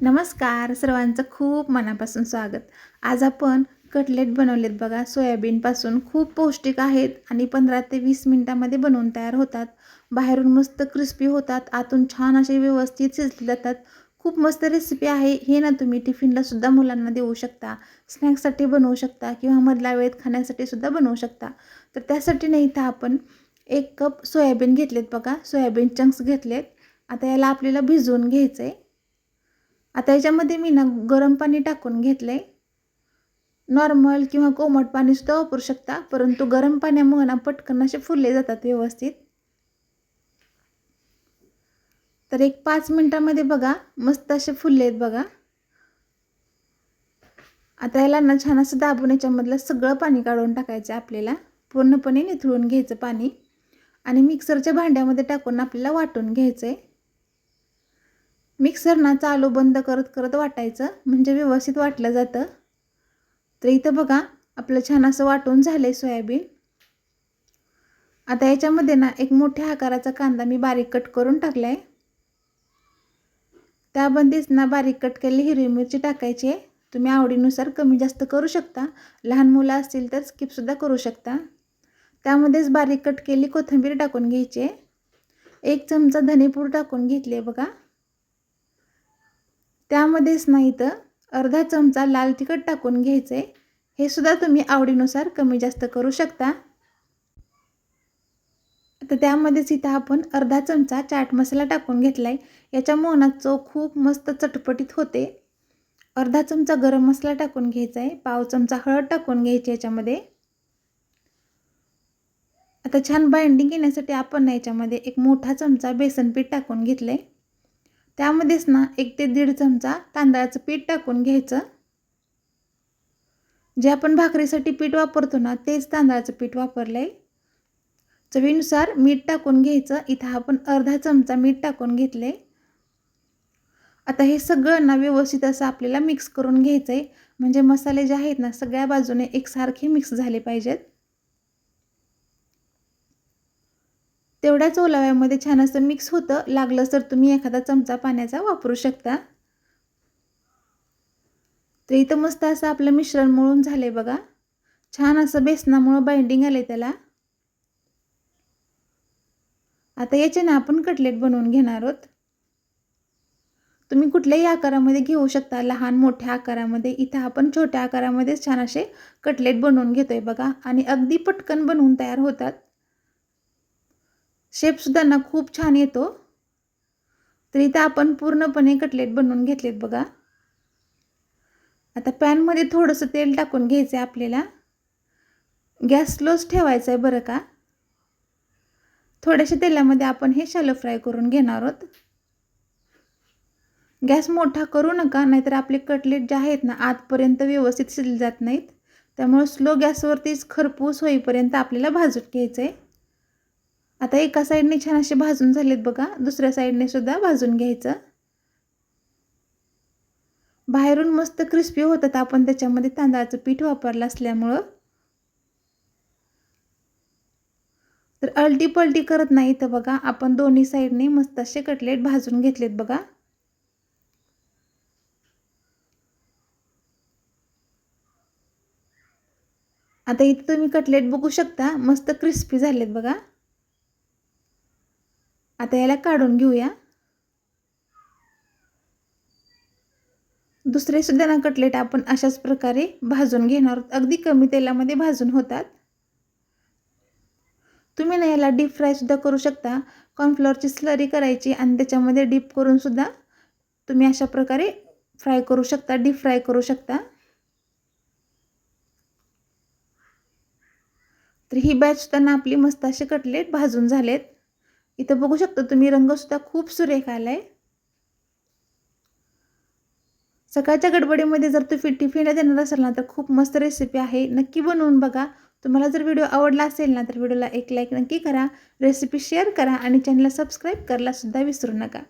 नमस्कार सर्वांचं खूप मनापासून स्वागत. आज आपण कटलेट बनवलेत बघा. सोयाबीनपासून खूप पौष्टिक आहेत आणि पंधरा ते वीस मिनटामध्ये बनवून तयार होतात. बाहेरून मस्त क्रिस्पी होतात. आतून छान असे व्यवस्थित शिजले जातात. खूप मस्त रेसिपी आहे. हे ना तुम्ही टिफिनला सुद्धा मुलांना देऊ शकता. स्नॅक्ससाठी बनवू शकता किंवा मधल्या वेळेत खाण्यासाठी सुद्धा बनवू शकता. तर त्यासाठी नाही तर आपण एक कप सोयाबीन घेतलेत बघा. सोयाबीन चंक्स घेतलेत. आता याला आपल्याला भिजवून घ्यायचं आहे आता याच्यामध्ये मी ना गरम पाणी टाकून घेतलं आहे नॉर्मल किंवा कोमट पाणीसुद्धा वापरू शकता परंतु गरम पाण्यामुळे ना पटकन असे फुलले जातात व्यवस्थित. तर एक पाच मिनटामध्ये बघा मस्त असे फुलले आहेत बघा. आता याला ना छान असं दाबून याच्यामधलं सगळं पाणी काढून टाकायचं आपल्याला. पूर्णपणे निथळून घ्यायचं पाणी. आणि मिक्सरच्या भांड्यामध्ये टाकून आपल्याला वाटून घ्यायचं आहे मिक्सरना चालू बंद करत करत वाटायचं म्हणजे व्यवस्थित वाटलं जातं. तर इथं बघा आपलं छान असं वाटून झालं आहे सोयाबीन. आता याच्यामध्ये ना एक मोठ्या आकाराचा कांदा मी बारीक कट करून टाकला आहे त्याबंदीच ना बारीक कट केलेली हिरवी मिरची टाकायची आहे. तुम्ही आवडीनुसार कमी जास्त करू शकता. लहान मुलं असतील तर स्किपसुद्धा करू शकता. त्यामध्येच बारीक कट केली कोथिंबीर टाकून घ्यायची आहे. एक चमचा धनेपूड टाकून घेतली आहे बघा. त्यामध्येच नाही तर अर्धा चमचा लाल तिखट टाकून घ्यायचं. आहे हे सुद्धा तुम्ही आवडीनुसार कमी जास्त करू शकता. तर त्यामध्येच इथं आपण अर्धा चमचा चाट मसाला टाकून घेतला आहे याच्या मोहनात चव खूप मस्त चटपटीत होते. अर्धा चमचा गरम मसाला टाकून घ्यायचा आहे पाव चमचा हळद टाकून घ्यायची याच्यामध्ये. आता छान बाइंडिंग येण्यासाठी आपण याच्यामध्ये एक मोठा चमचा बेसन पीठ टाकून घेतलं आहे त्यामध्येच ना एक ते दीड चमचा तांदळाचं पीठ टाकून घ्यायचं. जे आपण भाकरीसाठी पीठ वापरतो ना तेच तांदळाचं पीठ वापरलं आहे चवीनुसार मीठ टाकून घ्यायचं. इथं आपण अर्धा चमचा मीठ टाकून घेतले आता हे सगळं ना व्यवस्थित असं आपल्याला मिक्स करून घ्यायचं आहे म्हणजे मसाले जे आहेत ना सगळ्या बाजूने एकसारखे मिक्स झाले पाहिजेत. तेवढ्याच ओलाव्यामध्ये छान असं मिक्स होतं. लागलं तर तुम्ही एखादा चमचा पाण्याचा वापरू शकता. तर इथं मस्त असं आपलं मिश्रण मळून झालं बघा. छान असं बेसनामुळं बाइंडिंग आले त्याला. आता याचे ना आपण कटलेट बनवून घेणार आहोत. तुम्ही कुठल्याही आकारामध्ये घेऊ शकता. लहान मोठ्या आकारामध्ये. इथं आपण छोट्या आकारामध्येच छान असे कटलेट बनवून घेतोय बघा. आणि अगदी पटकन बनवून तयार होतात. शेपसुद्धा ना खूप छान येतो. तर इथं आपण पूर्णपणे कटलेट बनवून घेतलेत बघा. आता पॅनमध्ये थोडंसं तेल टाकून घ्यायचं आहे आपल्याला. गॅस स्लोच ठेवायचा आहे बरं का? थोड्याशा तेलामध्ये आपण हे शालो फ्राय करून घेणार आहोत. गॅस मोठा करू नका नाहीतर आपले कटलेट जे आहेत ना आतपर्यंत व्यवस्थित शिजले जात नाहीत. त्यामुळे स्लो गॅसवरतीच खरपूस होईपर्यंत आपल्याला भाजून घ्यायचं आहे आता एका साईडने छान असे भाजून झालेत बघा. दुसऱ्या साईडने सुद्धा भाजून घ्यायचं. बाहेरून मस्त क्रिस्पी होतात आपण त्याच्यामध्ये तांदळाचं पीठ वापरलं असल्यामुळं. तर अल्टी पलटी करत नाही तर बघा आपण दोन्ही साईडने मस्त असे कटलेट भाजून घेतलेत बघा. आता इथं तुम्ही कटलेट बघू शकता मस्त क्रिस्पी झालेत बघा. आता याला काढून घेऊया. दुसरे सुद्धा ना कटलेट आपण अशाच प्रकारे भाजून घेणार. अगदी कमी तेलामध्ये भाजून होतात. तुम्ही ना याला डीप फ्रायसुद्धा करू शकता. कॉर्नफ्लॉवरची स्लरी करायची आणि त्याच्यामध्ये डीप करूनसुद्धा तुम्ही अशा प्रकारे फ्राय करू शकता डीप फ्राय करू शकता. तर ही बॅचसुद्धा ना आपली मस्त असे कटलेट भाजून झालेत. इथं बघू शकता तुम्ही रंगसुद्धा खूप सुरेख आला आहे. सकाळच्या गडबडीमध्ये जर तुम्ही टिफिनला देणार असाल ना तर खूप मस्त रेसिपी आहे. नक्की बनवून बघा. तुम्हाला जर व्हिडिओ आवडला असेल ना तर व्हिडिओला एक लाईक नक्की करा. रेसिपी शेअर करा आणि चॅनलला सबस्क्राईब करायला सुद्धा विसरू नका.